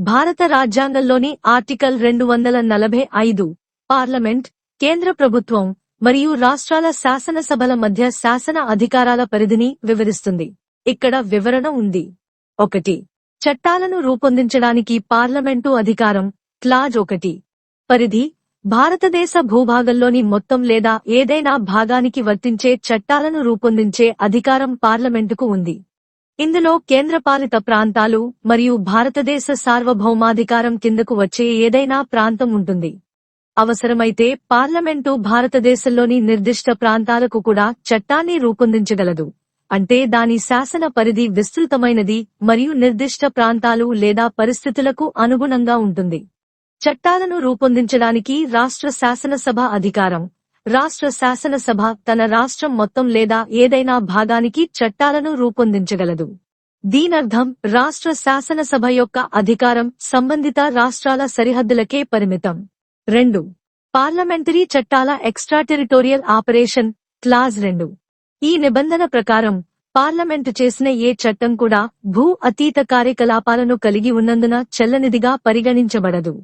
భారత రాజ్యాంగంలోని ఆర్టికల్ రెండు వందల నలభై ఐదు పార్లమెంట్ కేంద్ర ప్రభుత్వం మరియు రాష్ట్రాల శాసనసభల మధ్య శాసన అధికారాల పరిధిని వివరిస్తుంది. ఇక్కడ వివరణ ఉంది. ఒకటి. చట్టాలను రూపొందించడానికి పార్లమెంటు అధికారం క్లాజ్ ఒకటి. పరిధి భారతదేశ భూభాగంలోని మొత్తం లేదా ఏదైనా భాగానికి వర్తించే చట్టాలను రూపొందించే అధికారం పార్లమెంటుకు ఉంది. ఇందులో కేంద్రపాలిత ప్రాంతాలు మరియు భారతదేశ సార్వభౌమాధికారం కిందకు వచ్చే ఏదైనా ప్రాంతం ఉంటుంది. అవసరమైతే పార్లమెంటు భారతదేశంలోని నిర్దిష్ట ప్రాంతాలకు కూడా చట్టాన్ని రూపొందించగలదు. అంటే దాని శాసన పరిధి విస్తృతమైనది మరియు నిర్దిష్ట ప్రాంతాలు లేదా పరిస్థితులకు అనుగుణంగా ఉంటుంది. చట్టాలను రూపొందించడానికి రాష్ట్ర శాసనసభ అధికారం రాష్ట్ర శాసనసభ తన రాష్ట్రం మొత్తం లేదా ఏదైనా భాగానికి చట్టాలను రూపొందించగలదు. దీనర్థం రాష్ట్ర శాసనసభ యొక్క అధికారం సంబంధిత రాష్ట్రాల సరిహద్దులకే పరిమితం. రెండు. పార్లమెంటరీ చట్టాల ఎక్స్ట్రా టెరిటోరియల్ ఆపరేషన్ క్లాజ్ రెండు. ఈ నిబంధన ప్రకారం పార్లమెంటు చేసిన ఏ చట్టం కూడా భూ అతీత కార్యకలాపాలను కలిగి ఉన్నందున చెల్లనిదిగా పరిగణించబడదు.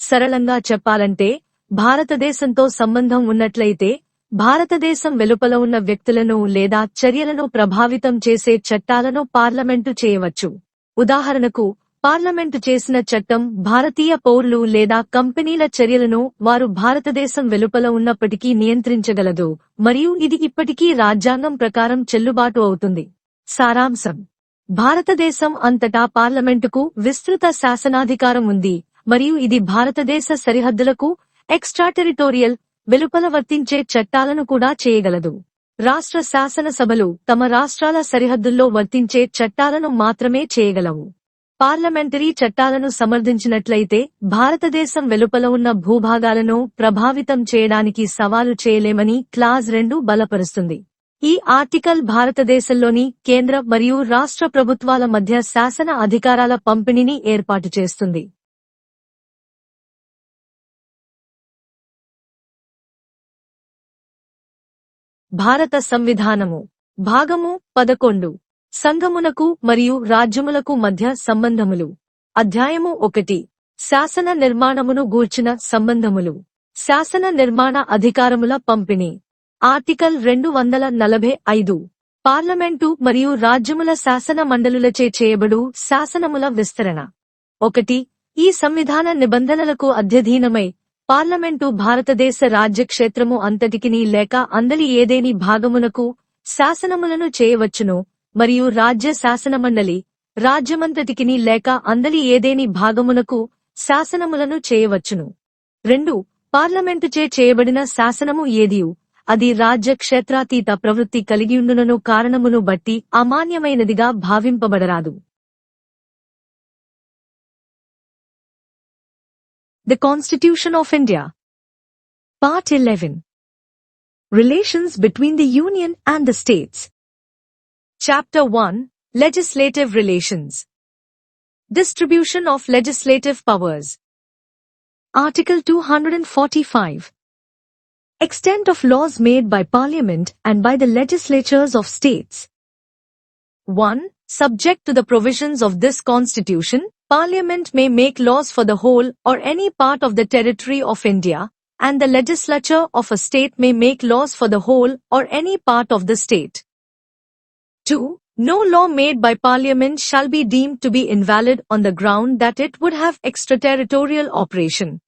సరళంగా చెప్పాలంటే భారతదేశంతో సంబంధం ఉన్నట్లయితే భారతదేశం వెలుపల ఉన్న వ్యక్తులను లేదా చర్యలను ప్రభావితం చేసే చట్టాలను పార్లమెంటు చేయవచ్చు. ఉదాహరణకు పార్లమెంటు చేసిన చట్టం భారతీయ పౌరులు లేదా కంపెనీల చర్యలను వారు భారతదేశం వెలుపల ఉన్నప్పటికీ నియంత్రించగలదు మరియు ఇది ఇప్పటికీ రాజ్యాంగం ప్రకారం చెల్లుబాటు అవుతుంది. సారాంశం. భారతదేశం అంతటా పార్లమెంటుకు విస్తృత శాసనాధికారం ఉంది మరియు ఇది భారతదేశ సరిహద్దులకు ఎక్స్ట్రా టెరిటోరియల్ వెలుపల వర్తించే చట్టాలను కూడా చేయగలదు. రాష్ట్ర శాసనసభలు తమ రాష్ట్రాల సరిహద్దుల్లో వర్తించే చట్టాలను మాత్రమే చేయగలవు. పార్లమెంటరీ చట్టాలను సమర్థించినట్లయితే భారతదేశం వెలుపల ఉన్న భూభాగాలను ప్రభావితం చేయడానికి సవాలు చేయలేమని క్లాజ్ రెండు బలపరుస్తుంది. ఈ ఆర్టికల్ భారతదేశంలోని కేంద్ర మరియు రాష్ట్ర ప్రభుత్వాల మధ్య శాసన అధికారాల పంపిణీని ఏర్పాటు చేస్తుంది. భారత సంవిధానము. భాగము పదకొండు. సంఘమునకు మరియు రాజ్యములకు మధ్య సంబంధములు. అధ్యాయము ఒకటి. శాసన నిర్మాణమును గూర్చిన సంబంధములు. శాసన నిర్మాణ అధికారముల పంపిణీ. ఆర్టికల్ రెండు వందల నలభై ఐదు. పార్లమెంటు మరియు రాజ్యముల శాసన మండలులచే చేయబడు శాసనముల విస్తరణ. ఒకటి. ఈ సంవిధాన నిబంధనలకు అధ్యధీనమై పార్లమెంటు భారతదేశ రాజ్యక్షేత్రము అంతటికిని లేక అందలి ఏదేని భాగమునకు శాసనములను చేయవచ్చును మరియు రాజ్య శాసనమండలి రాజ్యమంతటికిని లేక అందలి ఏదేని భాగమునకు శాసనములను చేయవచ్చును. రెండు పార్లమెంటుచే చేయబడిన శాసనము ఏదియు? అది రాజ్య క్షేత్రాతీత ప్రవృత్తి కలిగియుండునను కారణమును బట్టి అమాన్యమైనదిగా భావింపబడరాదు. The Constitution of India. Part 11. Relations between the Union and the States. Chapter 1. Legislative Relations. Distribution of Legislative Powers. Article 245. Extent of laws made by Parliament and by the legislatures of states. 1. Subject to the provisions of this Constitution, Parliament may make laws for the whole or any part of the territory of India, and the legislature of a state may make laws for the whole or any part of the state. 2. No law made by Parliament shall be deemed to be invalid on the ground that it would have extraterritorial operation.